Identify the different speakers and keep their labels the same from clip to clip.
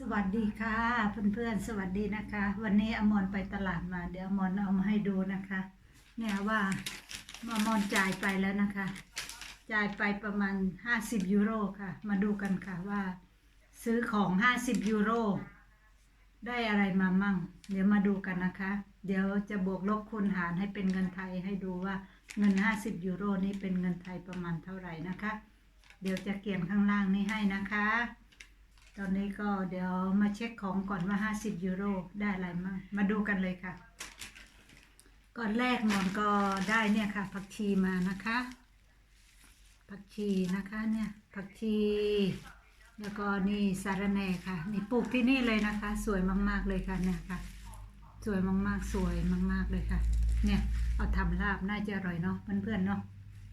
Speaker 1: สวัสดีค่ะ เพื่อนๆสวัสดีนะคะ วันนี้อมรไปตลาดมา เดี๋ยวอมรเอามาให้ดูนะคะ เนี่ยว่าอมรจ่ายไปแล้วนะคะ จ่ายไปประมาณ 50 ยูโรค่ะ มาดูกันค่ะว่า ซื้อของ 50 ยูโรได้อะไรมามั่ง เดี๋ยวมาดูกันนะคะ เดี๋ยวจะบวกลบคูณหารให้เป็นเงินไทยให้ดูว่าเงิน 50 ยูโรนี้เป็นเงินไทยประมาณเท่าไหร่นะคะ เดี๋ยวจะเขียนข้างล่างนี้ให้นะคะ ตอนนี้ก็เดี๋ยวมาเช็คของก่อนว่า 50 ยูโรได้อะไรมั่งมาดูกันเลยค่ะ ก่อนแรกหมอนก็ได้เนี่ยค่ะ ผักชีมานะคะ ผักชีนะคะเนี่ยผักชี แล้วก็นี่สารแหน่ค่ะ นี่ปลูกที่นี่เลยนะคะ สวยมาก ๆเลยค่ะเนี่ยค่ะ สวยมากๆสวยมากๆเลยค่ะ เนี่ยเอาทำลาบน่าจะอร่อยเนาะเพื่อนๆเนาะ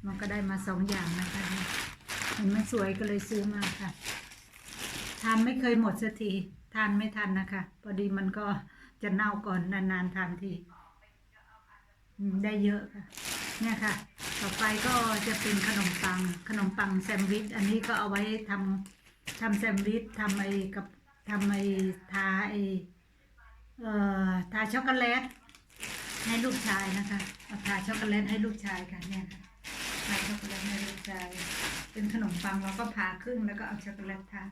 Speaker 1: มันก็ได้มาสองอย่างนะคะเห็นมันสวยก็เลยซื้อมาค่ะ ทานไม่เคยหมดสักทีทานไม่ทันนะคะ พอดีมันก็จะเน่าก่อนนานๆทานทีได้เยอะค่ะ เนี่ยค่ะ ต่อไปก็จะเป็นขนมปัง ขนมปังแซมด์วิช อันนี้ก็เอาไว้ทำทำแซมด์วิชทำไอ้กับทำไอ้ทาไอ้เอ่อทาช็อกโกแลตให้ลูกชายนะคะเอาทาช็อกโกแลตให้ลูกชายค่ะเนี่ยค่ะทาช็อกโกแลตให้ลูกชาย เป็นขนมปังเราก็ผ่าครึ่งแล้วก็เอาช็อกโกแลตทา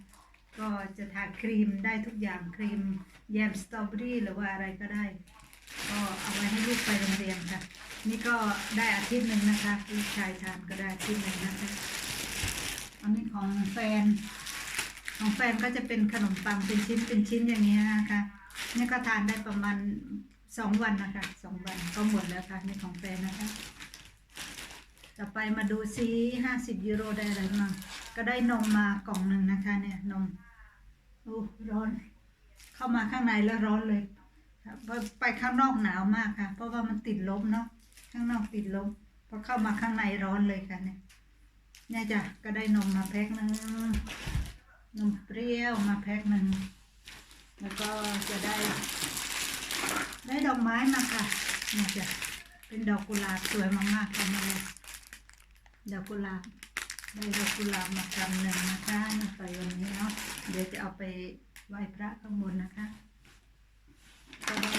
Speaker 1: ก็จะทาครีมได้ทุกอย่างครีมแยมสตรอเบอรี่หรือว่าอะไรก็ได้ ก็เอาไว้ให้ลูกไปโรงเรียนค่ะ นี่ก็ได้อาทิตย์หนึ่งนะคะลูกชายทานก็ได้อาทิตย์หนึ่งนะคะ อันนี้ของแฟน ของแฟนก็จะเป็นขนมปังเป็นชิ้นเป็นชิ้นอย่างนี้นะคะนี่ก็ทานได้ประมาณสองวันนะคะสองวันก็หมดแล้วค่ะนี่ของแฟนนะคะ ต่อไปมาดูซิห้าสิบยูโรได้อะไรมั่งก็ได้นมมากล่องหนึ่งนะคะเนี่ยนม โอ้ร้อน เข้ามาข้างในแล้วร้อนเลยไปไปข้างนอกหนาวมากค่ะ เพราะว่ามันติดลบเนาะข้างนอกติดลบพอเข้ามาข้างในร้อนเลยค่ะเนี่ยเนี่ยจ้ะก็ได้นมมาแพ็คหนึ่งนมเปรี้ยวมาแพ็คหนึ่งแล้วก็จะได้ ได้ดอกไม้มาค่ะเนี่ยจ้ะเป็นดอกกุหลาบสวยมากๆค่ะนี่เลยดอกกุหลาบ ได้ดอกกุหลาบมากำหนึ่งนะคะนี่ไปวันนี้เนาะเดี๋ยวจะเอาไปไหว้พระข้างบนนะคะก็ได้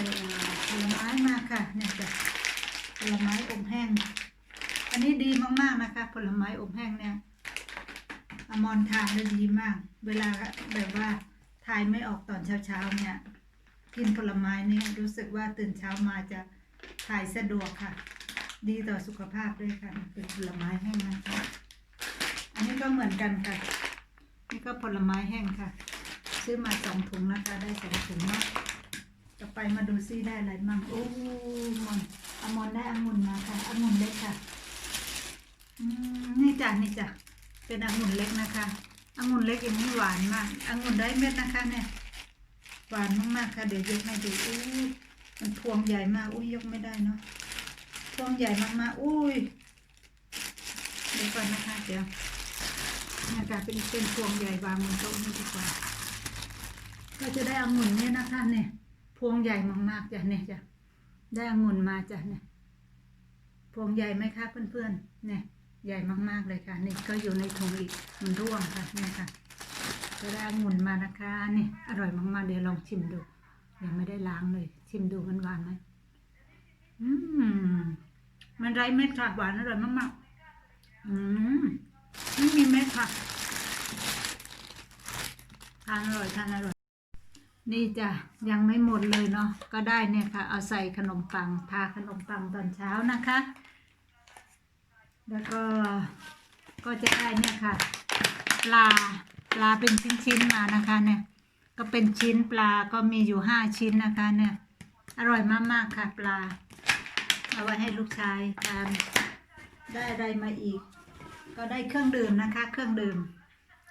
Speaker 1: ผลไม้มาค่ะเนี่ยจ้ะผลไม้อบแห้ง อันนี้ดีมากๆนะคะ ผลไม้อบแห้งเนี่ยอมรทานได้ดีมาก เวลาแบบว่าทายไม่ออกตอนเช้าๆเนี่ยกินผลไม้นี่รู้สึกว่าตื่นเช้ามาจะถ่ายสะดวกค่ะ ดีต่อสุขภาพด้วยค่ะเป็นผลไม้แห้งนะคะ อันนี้ก็เหมือนกันค่ะ นี่ก็ผลไม้แห้งค่ะ ซื้อมาสองถุงนะคะ ได้สองถุงเนาะต่อไปมาดูซิได้อะไรมั่งโอ้มอนอมอนได้องุ่นมาค่ะองุ่นเล็กค่ะอืมนี่จ้ะนี่จ้ะเป็นองุ่นเล็กนะคะองุ่นเล็กอย่างนี้หวานมากองุ่นได้เม็ดนะคะเนี่ยหวานมากๆค่ะ เดี๋ยวยกให้ดูอู้มันพวงใหญ่มากอุ้ยยกไม่ได้เนาะพวงใหญ่มากๆอุ้ยเดี๋ยวก่อนนะคะเดี๋ยว นี่ยค่ะเป็นเป็นพวงใหญ่วางบนโต๊ะนี่ดีกว่า ก็จะได้องุ่นเนี่ยนะคะเนี่ยพวงใหญ่มากๆจ้ะเนี่ยจ้ะได้องุ่นมาจ้ะเนี่ยพวงใหญ่ไหมคะเพื่อนๆเนี่ยใหญ่มากๆเลยค่ะนี่ก็อยู่ในถุงอีกมันร่วงค่ะเนี่ยค่ะจะได้องุ่นมานะคะนี่อร่อยมากๆเดี๋ยวลองชิมดูยังไม่ได้ล้างเลย ชิมดูมันหวานไหมอืมมันไร้เม็ดค่ะหวานอร่อยมากๆอืม ไม่มีเม็ดค่ะ ทานอร่อยทานอร่อย นี่จ้ะยังไม่หมดเลยเนาะ ก็ได้เนี่ยค่ะ เอาใส่ขนมปัง ทาขนมปังตอนเช้านะคะ แล้วก็ก็จะได้เนี่ยค่ะ ปลาปลาเป็นชิ้นๆมานะคะเนี่ย ก็เป็นชิ้นปลาก็มีอยู่ห้าชิ้นนะคะเนี่ย อร่อยมากๆค่ะ ปลา เอาไว้ให้ลูกชายทานได้อะไรมาอีก ก็ได้เครื่องดื่มนะคะ เครื่องดื่ม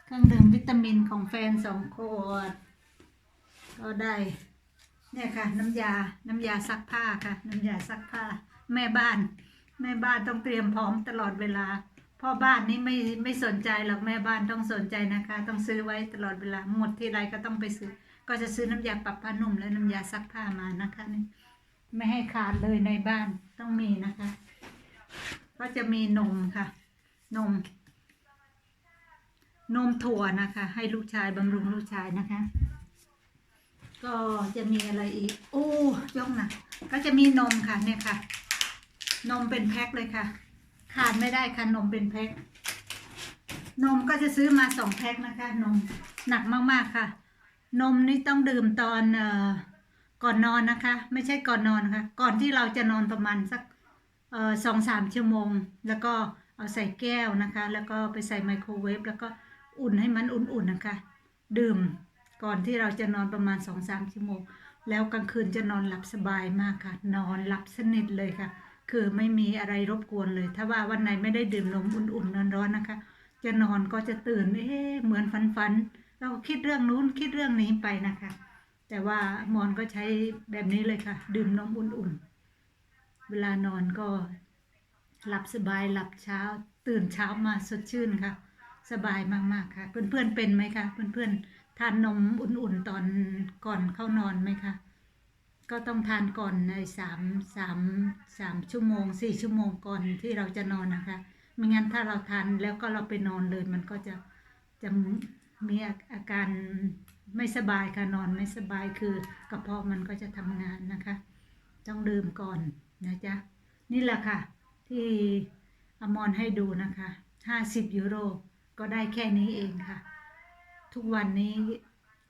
Speaker 1: เครื่องดื่มวิตามินของแฟนสองขวด ก็ได้เนี่ยค่ะ น้ำยา น้ำยาซักผ้าค่ะ น้ำยาซักผ้า แม่บ้าน แม่บ้านต้องเตรียมพร้อมตลอดเวลาพ่อบ้านนี่ไม่ไม่สนใจหรอกแม่บ้านต้องสนใจนะคะ ต้องซื้อไว้ตลอดเวลาหมดที่ไรก็ต้องไปซื้อ ก็จะซื้อน้ำยาปรับผ้านุ่มและน้ำยาซักผ้ามานะคะนี่ไม่ให้ขาดเลยในบ้านต้องมีนะคะ ก็จะมีนมค่ะ นม นมถั่วนะคะ ให้ลูกชายบำรุงลูกชายนะคะ ก็จะมีอะไรอีก โอ้ยกนะก็จะมีนมค่ะเนี่ยค่ะ นมเป็นแพ็คเลยค่ะ ขาดไม่ได้ค่ะนมเป็นแพ็คนมก็จะซื้อมาสองแพ็คนะคะ นมหนักมากๆค่ะ นมนี่ต้องดื่มตอนเอ่อก่อนนอนนะคะ ไม่ใช่ก่อนนอนนะคะ ก่อนที่เราจะนอนประมาณสักเอ่อสองสามชั่วโมง แล้วก็ เอาใส่แก้วนะคะ แล้วก็ไปใส่ไมโครเวฟแล้วก็อุ่นให้มันอุ่นๆนะคะ ดื่มก่อนที่เราจะนอนประมาณสองสามชั่วโมง แล้วกลางคืนจะนอนหลับสบายมากค่ะ นอนหลับสนิทเลยค่ะ คือไม่มีอะไรรบกวนเลย ถ้าว่าวันไหนไม่ได้ดื่มนมอุ่นๆร้อนๆนะคะ จะนอนก็จะตื่นเอ๊ะเหมือนฝันๆเราก็คิดเรื่องนู้นคิดเรื่องนี้ไปนะคะ แต่ว่ามอนก็ใช้แบบนี้เลยค่ะ ดื่มนมอุ่นๆ เวลานอนก็ หลับสบายหลับเช้า ตื่นเช้ามาสดชื่นค่ะ สบายมากๆค่ะ เพื่อนๆเป็นไหมคะเพื่อนๆทานนมอุ่นๆตอนก่อนเข้านอนไหมคะก็ต้องทานก่อนในสามสามสามชั่วโมงสี่ชั่วโมงก่อนที่เราจะนอนนะคะไม่งั้นถ้าเราทานแล้วก็เราไปนอนเลยมันก็จะจะมีอาการไม่สบายค่ะนอนไม่สบายคือกระเพาะมันก็จะทำงานนะคะ ต้องดื่มก่อนนะจ๊ะนี่แหละค่ะ ที่อมรให้ดูนะคะห้าสิบยูโรก็ได้แค่นี้เองค่ะ ทุกวันนี้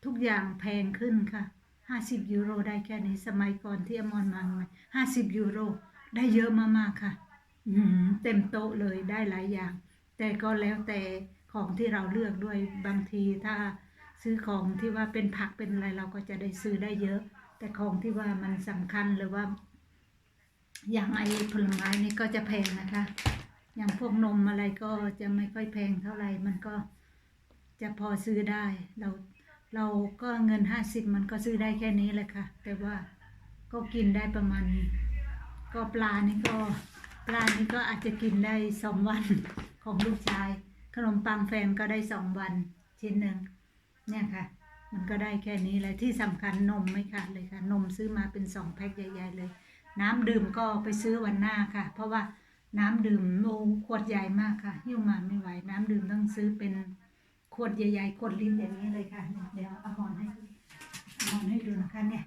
Speaker 1: ทุกอย่างแพงขึ้นค่ะห้าสิบยูโรได้แค่นี้สมัยก่อนที่อมรมาใหม่ห้าสิบยูโรได้เยอะมากๆค่ะเต็มโต๊ะเลยได้หลายอย่าง แต่ก็แล้วแต่ของที่เราเลือกด้วยบางทีถ้าซื้อของที่ว่าเป็นผักเป็นอะไรเราก็จะได้ซื้อได้เยอะ แต่ของที่ว่ามันสำคัญหรือว่า อย่างไอ้ผลไม้นี่ก็จะแพงนะคะ อย่างพวกนมอะไรก็จะไม่ค่อยแพงเท่าไหร่ มันก็จะพอซื้อได้ เราเราก็เงินห้าสิบมันก็ซื้อได้แค่นี้แหละค่ะ แต่ว่าก็กินได้ประมาณก็ปลานี่ก็ปลานี่ก็อาจจะกินได้สองวันของลูกชาย ขนมปังแฟนก็ได้สองวันชิ้นหนึ่งเนี่ยค่ะ มันก็ได้แค่นี้เลยที่สำคัญนมไม่ขาดเลยค่ะ นมซื้อมาเป็นสองแพ็คใหญ่ ๆ เลย น้ำดื่มก็ไปซื้อวันหน้าค่ะ เพราะว่าน้ำดื่มโอ้ขวดใหญ่มากค่ะหิ้วมาไม่ไหว น้ำดื่มต้องซื้อเป็นขวดใหญ่ๆขวดลิตรอย่างนี้เลยค่ะ เดี๋ยวเอาหอนให้อาหอนให้ดูนะคะเนี่ย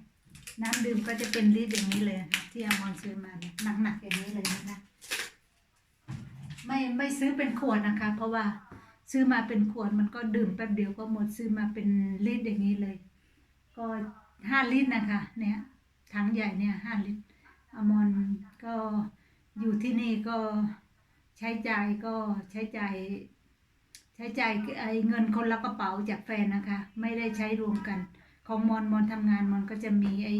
Speaker 1: น้ำดื่มก็จะเป็นลิตรอย่างนี้เลยนะคะที่อมรซื้อมาเนี่ยหนักๆอย่างนี้เลยนะคะไม่ไม่ซื้อเป็นขวดนะคะ เพราะว่าซื้อมาเป็นขวดมันก็ดื่มแป๊บเดียวก็หมดซื้อมาเป็นลิตรอย่างนี้เลย ก็ห้าลิตรนะคะ เนี่ยถังใหญ่เนี่ยห้าลิตร อมรก็อยู่ที่นี่ก็ใช้จ่ายก็ใช้จ่ายใช้จ่ายไอ้เงินคนละกระเป๋าจากแฟนนะคะ ไม่ได้ใช้รวมกัน ของมอนมอนทำงานมอนก็จะมีไอ้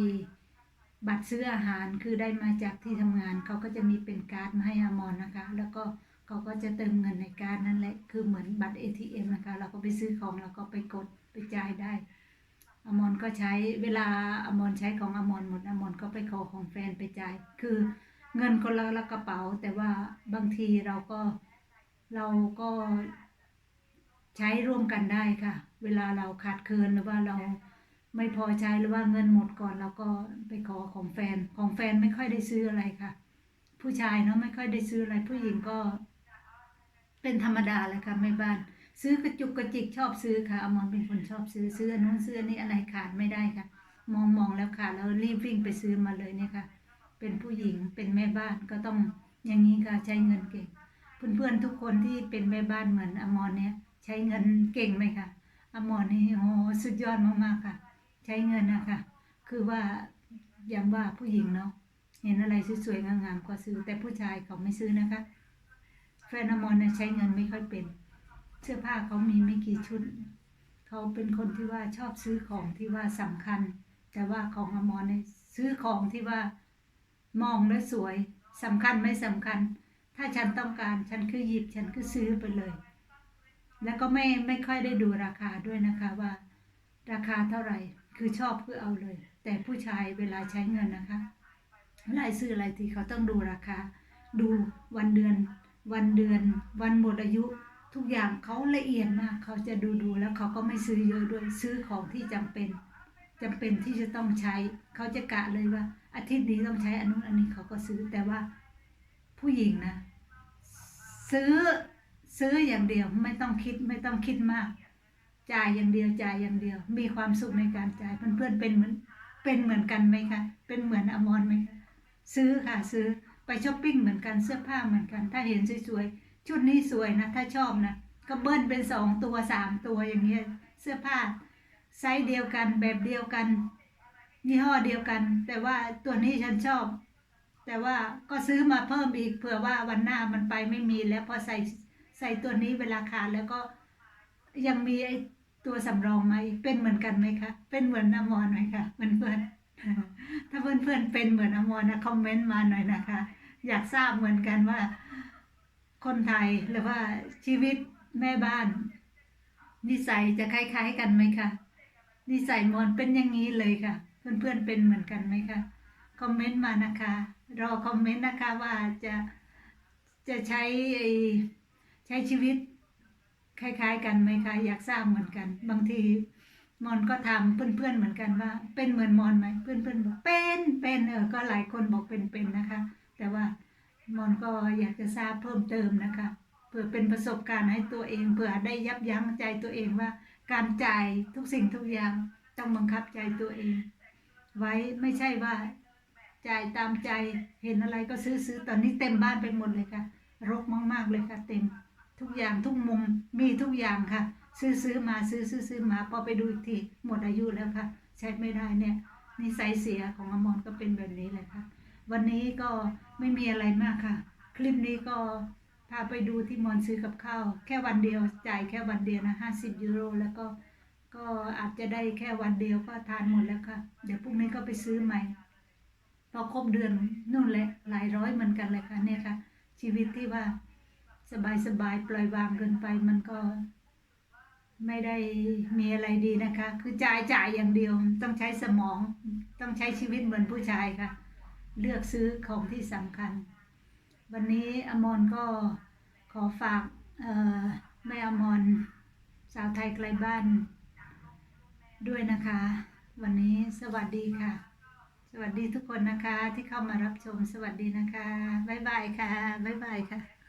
Speaker 1: บัตรซื้ออาหารคือได้มาจากที่ทำงานเขาก็จะมีเป็นการ์ดมาให้อมอนนะคะ แล้วก็เขาก็จะเติมเงินในการดนั่นแหละคือเหมือนบัตร ATM นะคะ เราก็ไปซื้อของแล้วก็ไปกดไปจ่ายได้ อมรก็ใช้เวลาอมรใช้ของอมรหมดอมรก็ไปขอของแฟนไปจ่ายคือเงินคนละละกระเป๋า แต่ว่าบางทีเราก็เราก็ใช้ร่วมกันได้ค่ะ เวลาเราขาดเคินหรือว่าเราไม่พอใช้หรือว่าเงินหมดก่อนเราก็ไปขอของแฟนของแฟนไม่ค่อยได้ซื้ออะไรค่ะ ผู้ชายเนาะไม่ค่อยได้ซื้ออะไรผู้หญิงก็ เป็นธรรมดาแหละค่ะแม่บ้าน ซื้อกระจุกกระจิกชอบซื้อค่ะอมรเป็นคนชอบซื้อซื้อนนู้นซื้อนนี้อะไรขาดไม่ได้ค่ะ มองมองแล้วขาดแล้วรีบวิ่งไปซื้อมาเลยเนี่ยค่ะ เป็นผู้หญิงเป็นแม่บ้านก็ต้องอย่างนี้ค่ะใช้เงินเก่ง เพื่อนๆทุกคนที่เป็นแม่บ้านเหมือนอมรเนี่ยใช้เงินเก่งไหมคะอมรนี่โอ้โหสุดยอดมากๆค่ะ ใช้เงินนะคะคือว่าอย่างว่าผู้หญิงเนาะเห็นอะไรสวยๆงามๆก็ซื้อแต่ผู้ชายเขาไม่ซื้อนะคะ แฟนอมรเนี่ยใช้เงินไม่ค่อยเป็น เสื้อผ้าเขามีไม่กี่ชุด เขาเป็นคนที่ว่าชอบซื้อของที่ว่าสำคัญ แต่ว่าของอมรเนี่ยซื้อของที่ว่ามองแล้วสวยสำคัญไม่สำคัญ ถ้าฉันต้องการฉันคือหยิบฉันคือซื้อไปเลย แล้วก็ไม่ไม่ค่อยได้ดูราคาด้วยนะคะว่า ราคาเท่าไหร่คือชอบคือเอาเลย แต่ผู้ชายเวลาใช้เงินนะคะเวลาซื้ออะไรที่เขาต้องดูราคา ดูวันเดือน วันเดือน วันหมดอายุ ทุกอย่างเขาละเอียดมากเขาจะดูดูแล้วเขาก็ไม่ซื้อเยอะด้วยซื้อของที่จำเป็นจำเป็นที่จะต้องใช้ เขาจะกะเลยว่า อาทิตย์นี้ต้องใช้อันนู้นอันนี้เขาก็ซื้อแต่ว่าผู้หญิงนะ ซื้อซื้ออย่างเดียวไม่ต้องคิดไม่ต้องคิดมาก จ่ายอย่างเดียวจ่ายอย่างเดียว มีความสุขในการจ่ายเพื่อนๆเป็นเหมือนเป็นเหมือนกันไหมคะเป็นเหมือนอมรไหมคะซื้อค่ะซื้อไปช้อปปิ้งเหมือนกันเสื้อผ้าเหมือนกัน ถ้าเห็นสวยๆ ชุดนี้สวยนะ ถ้าชอบนะ ก็เบิ้ลเป็นสองตัวสามตัวอย่างเงี้ย เสื้อผ้าไซส์เดียวกันแบบเดียวกันยี่ห้อเดียวกัน แต่ว่าตัวนี้ฉันชอบ แต่ว่าก็ซื้อมาเพิ่มอีกเผื่อว่าวันหน้ามันไปไม่มีแล้วพอใส่ใส่ตัวนี้เวลาขาดแล้วก็ยังมีไอ้ตัวสำรองมาอีกเป็นเหมือนกันไหมคะ เป็นเหมือนอมรไหมคะเพื่อนๆถ้าเพื่อนๆเป็นเหมือนอมรนะคอมเมนต์มาหน่อยนะคะ อยากทราบเหมือนกันว่า คนไทยหรือว่าชีวิตแม่บ้าน นิสัยจะคล้าย ๆ กันไหมคะนิสัยมอนเป็นอย่างนี้เลยค่ะ เพื่อนๆเป็นเหมือนกันไหมคะคอมเมนต์มานะคะ รอคอมเมนต์นะคะว่าจะจะใช้ใช้ชีวิตคล้ายๆ กันไหมคะอยากทราบเหมือนกัน บางทีมอนก็ถามเพื่อนๆเหมือนกันว่า เป็นเหมือนมอนไหมเพื่อนๆบอกเป็นเป็นเออก็หลายคนบอกเป็นเป็นนะคะ แต่ว่า มอนก็อยากจะทราบเพิ่มเติมนะคะเพื่อเป็นประสบการณ์ให้ตัวเองเพื่อได้ยับยั้งใจตัวเองว่า การจ่ายทุกสิ่งทุกอย่างต้องบังคับใจตัวเอง ไว้ไม่ใช่ว่าจ่ายตามใจเห็นอะไรก็ซื้อซื้อตอนนี้เต็มบ้านไปหมดเลยค่ะ รกมากๆเลยค่ะ เต็มทุกอย่างทุกมุมมีทุกอย่างค่ะ ซื้อซื้อมาซื้อซื้อซื้อมาพอไปดูอีกทีหมดอายุแล้วค่ะ ใช้ไม่ได้เนี่ยนิสัยเสียของอมรก็เป็นแบบนี้แหละค่ะ วันนี้ก็ ไม่มีอะไรมากค่ะ คลิปนี้ก็พาไปดูที่มอนซื้อกับข้าวแค่วันเดียวจ่ายแค่วันเดียวนะห้าสิบยูโรแล้วก็ก็อาจจะได้แค่วันเดียวก็ทานหมดแล้วค่ะ เดี๋ยวพรุ่งนี้ก็ไปซื้อใหม่พอครบเดือนนู่นแหละหลายร้อยเหมือนกันเลยค่ะเนี่ยค่ะ ชีวิตที่ว่าสบายสบายปล่อยวางเกินไปมันก็ ไม่ได้มีอะไรดีนะคะ คือจ่ายจ่ายอย่างเดียว ต้องใช้สมอง ต้องใช้ชีวิตเหมือนผู้ชายค่ะ เลือกซื้อของที่สำคัญ วันนี้อมรก็ขอฝากแม่อมรสาวไทยไกลบ้าน ด้วยนะคะ วันนี้สวัสดีค่ะ สวัสดีทุกคนนะคะที่เข้ามารับชมสวัสดีนะคะ บ๊ายบายค่ะ บ๊ายบายค่ะ